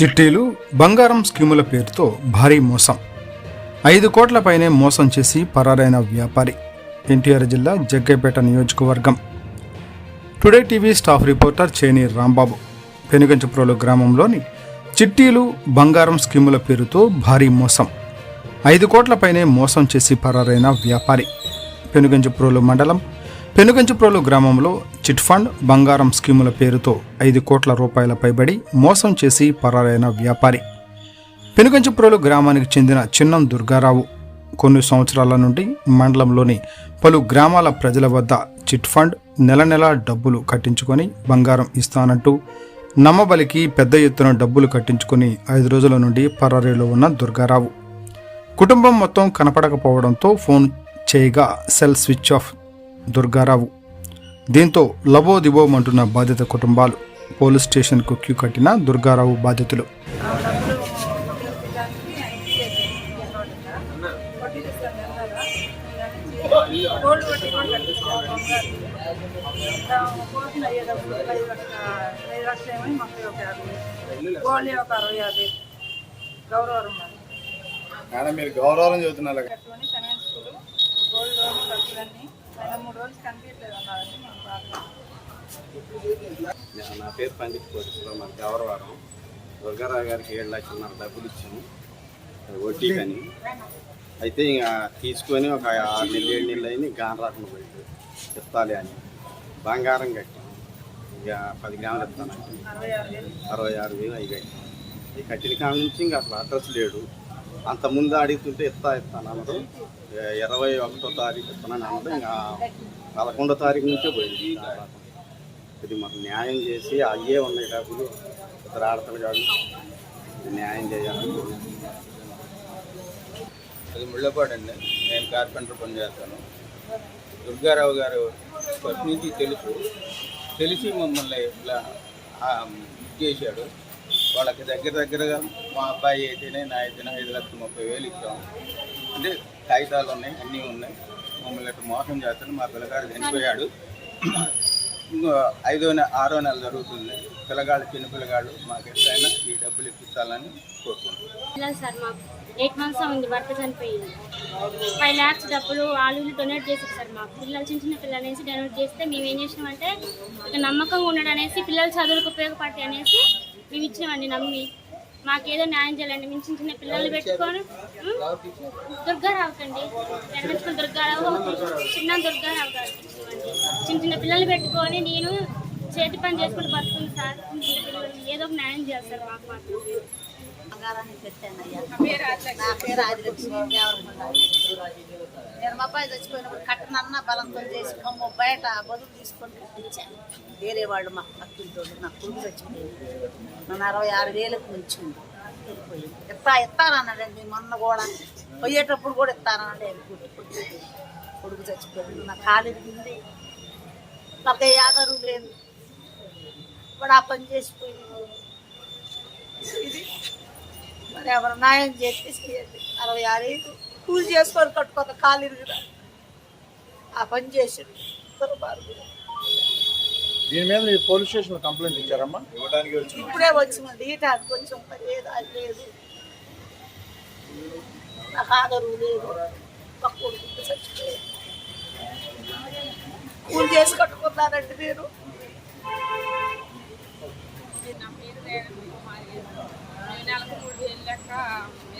చిట్టీలు బంగారం స్కీముల పేరుతో భారీ మోసం. ఐదు కోట్లపైనే మోసం చేసి పరారైన వ్యాపారి ఎన్టీఆర్ జిల్లా జగ్గైపేట నియోజకవర్గం. Today TV staff reporter Cheni Rambabu Penuganchiprolu గ్రామంలోని చిట్టీలు బంగారం స్కీముల పేరుతో భారీ మోసం. ఐదు కోట్లపైనే మోసం చేసి పరారైన వ్యాపారి పెనుగంచప్రోలు మండలం పెనుగంచుప్రోలు గ్రామంలో చిట్ ఫండ్ బంగారం స్కీముల పేరుతో ఐదు కోట్ల రూపాయల పైబడి మోసం చేసి పరారైన వ్యాపారి. పెనుగంచుప్రోలు గ్రామానికి చెందిన చిన్నం దుర్గారావు కొన్ని సంవత్సరాల నుండి మండలంలోని పలు గ్రామాల ప్రజల వద్ద చిట్ ఫండ్ నెల నెల డబ్బులు కట్టించుకొని బంగారం ఇస్తానంటూ నమ్మబలికి పెద్ద ఎత్తున డబ్బులు కట్టించుకొని ఐదు రోజుల నుండి పరారీలో ఉన్న దుర్గారావు. కుటుంబం మొత్తం కనపడకపోవడంతో ఫోన్ చేయగా సెల్ స్విచ్ ఆఫ్ దుర్గారావు. దీంతో లబోదిబోమంటున్న బాధిత కుటుంబాలు పోలీస్ స్టేషన్కు క్యూ కట్టిన దుర్గారావు బాధితులు. గౌరవం మేడం మీరు గౌరవం గోల్డ్ లోన్ ఖర్చులన్నీ ఆయన మూడు రోజులు కనిపించలేదు అన్నారండి మాకు బాగా నా పేరు పండిత్ కోటేశ్వరరావు మాది గౌరవారం దుర్గారావు గారికి ఏడు లక్షలున్నర డబ్బులు ఇచ్చాము. వడ్డీ కానీ అయితే ఇంకా తీసుకొని ఒక ఆరు నెలలు ఏడు నెలలు అయింది గాన రాకుండా పోయింది. ఇస్తాలి అని. బంగారం కట్టాము ఇక పది గ్రాములు ఇస్తాను అరవై ఆరు వేలు. అవి కట్టాము ఈ కట్టిన కాడ నుంచి ఇంకా అసలు అడ్రస్ లేడు అంత ముందు అడుగుతుంటే ఇస్తా ఇస్తాను అన్నది ఇరవై ఒకటో తారీఖు ఇస్తానని అన్నది ఇంకా పదకొండో తారీఖు నుంచే పోయింది. ఇది మాకు న్యాయం చేసి అయ్యే ఉన్నాయి డబ్బులు. ఇద్దరు ఆడతలు కాదు. న్యాయం చేయాలని అది ముళ్ళపాడు అండి నేను కార్పెంటర్ పని చేస్తాను. దుర్గారావు గారు ఫస్ట్ నుంచి తెలుసు. తెలిసి మమ్మల్ని ఇట్లా బుక్ చేశాడు. వాళ్ళకి దగ్గర దగ్గరగా మా అబ్బాయి అయితేనే నా అయితేనే ఐదు లక్షల ముప్పై వేలు ఇచ్చాం. అంటే కాగితాలు ఉన్నాయి అన్నీ ఉన్నాయి. మమ్మల్ని అటు మోసం చేస్తాను మా పిల్లగాడు చనిపోయాడు. ఇంకో ఐదో నెల ఆరో నెల జరుగుతుంది. పిల్లగాడు చిన్న పిల్లగాడు మాకు ఎట్లయినా ఈ డబ్బులు ఇప్పించాలని కోరుకుంటున్నాం. ఎయిట్ మంత్స్ ఉంది భర్త చనిపోయింది. ఫైవ్ ల్యాక్స్ డబ్బులు వాళ్ళు డొనేట్ చేశారు సార్ మాకు. పిల్లలు చిన్న చిన్న పిల్లలు అనేసి డొనేట్ చేస్తే మేము ఏం చేసినామంటే ఇక నమ్మకంగా ఉండడం అనేసి పిల్లలు చదువులకు ఉపయోగపడతాయి అనేసి మేము ఇచ్చినామండి నమ్మి మాకేదో న్యాయం చేయాలండి. మేము చిన్న చిన్న పిల్లలు పెట్టుకొని ఉం? దుర్గారావు కండి జన్మించుకున్న దుర్గారావు చిన్న దుర్గారావు గారు ఇచ్చినామండి చిన్న చిన్న పిల్లలు పెట్టుకొని నేను చేతి పని చేసుకుంటూ బతుకుంది సార్. ఏదో ఒక న్యాయం చేస్తారు మాకు మాత్రం. బంగారాన్ని పెట్టానయ్యా. నా పేరు ఆదిలక్ష్మి దేవరకొండ నేను మా అబ్బాయి చచ్చిపోయినప్పుడు కట్టనన్న బలంతో చేసి అమ్మ బయట బదులు తీసుకొని ఇచ్చాను వేరే వాళ్ళు మా పక్కింటోళ్ళు నా కూతురు చచ్చిపోయింది. నన్ను అరవై ఆరు వేలకు ఉంచింది వెళ్ళిపోయింది. ఎత్తా ఎత్తానన్నాడండి మొన్న కూడా. పోయేటప్పుడు కూడా ఎత్తానన్నాడు ఆయన కొడుకు చచ్చిపోయింది నా కాలు ఇరిగింది నాకు ఏ లేదు. ఇప్పుడు ఆ పని చేసిపోయింది. ఇది? మరి ఎవరు న్యాయం చేస్తే చేయండి అరవై ఆరు ఏళ్ళు కూలి చేసుకొని కట్టుకోక కాలు ఇరుగుదా ఆ పని చేసిండు. దీని మీద మీరు పోలీస్ స్టేషన్ కంప్లైంట్ ఇచ్చారమ్మా? ఇవ్వడానికి వచ్చి ఇప్పుడే వచ్చిందండి ఈటానికి కొంచెం పని లేదు అది లేదు. నాకు ఆదరు లేదు. చచ్చిపోయాడు. కూలి చేసి కట్టుకున్నారండి మీరు. నా పేరు రేణు కుమారి నేను నెలకు మూడు వేలు లెక్క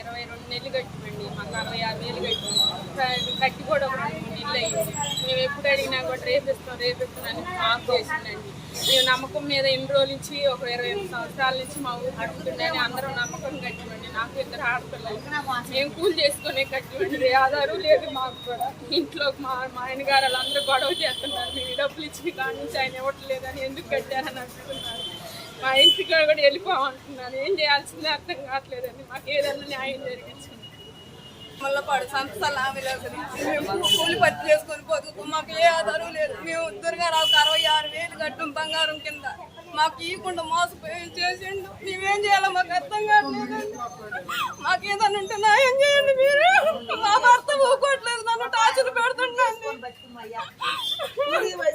ఇరవై రెండు నెలలు కట్టిమండి మాకు అరవై ఆరు వేలు కట్టి కట్టి కూడా ఒక రెండు నెలలు అయ్యింది. మేము ఎప్పుడు అడిగినా కూడా రేపిస్తాం రేపిస్తామని మాకు చేసిందండి. మేము నమ్మకం మీద ఎన్ని రోజుల నుంచి ఒక ఇరవై సంవత్సరాల నుంచి మా ఊరు కట్టుకుంటుందని అందరం నమ్మకం కట్టిమండి నాకు ఇద్దరు ఆడపిల్లలు. మేము కూలి చేసుకునే కట్టివ్వండి ఆధారు ఆధారం లేదు మాకు కూడా. ఇంట్లో మా మా ఆయన గారు వాళ్ళందరూ గొడవ చేస్తున్నారు. మీరు డబ్బులు ఇచ్చిన కానీ నుంచి ఆయన ఇవ్వట్లేదని ఎందుకు కట్టారని అంటున్నారు మా ఇంటికి కూడా వెళ్ళిపోమంటున్నాను. ఏం చేయాల్సిందే అర్థం కావట్లేదండి. మాకు ఏదన్నా న్యాయం జరిగించింది ముళ్ళపాడు సంస్థల హామీలో మేము కూలి పత్తి చేసుకొని పోదు మాకు ఏ ఆధారం లేదు. మేము దుర్గారావుకి అరవై ఆరు వేలు కట్టం బంగారం కింద. మాకు ఇవ్వకుండా మోసపోయి చేసిండు? మేమేం చేయాలో మాకు అర్థం కావట్లేదు మాకు ఏదన్నా ఉంటే న్యాయం చేయండి మీరు మా భర్త ఊకోవట్లేదు నన్ను టార్చర్ పెడుతుండండి బతుకుమయ్యా కూలి పోయి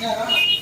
Yeah,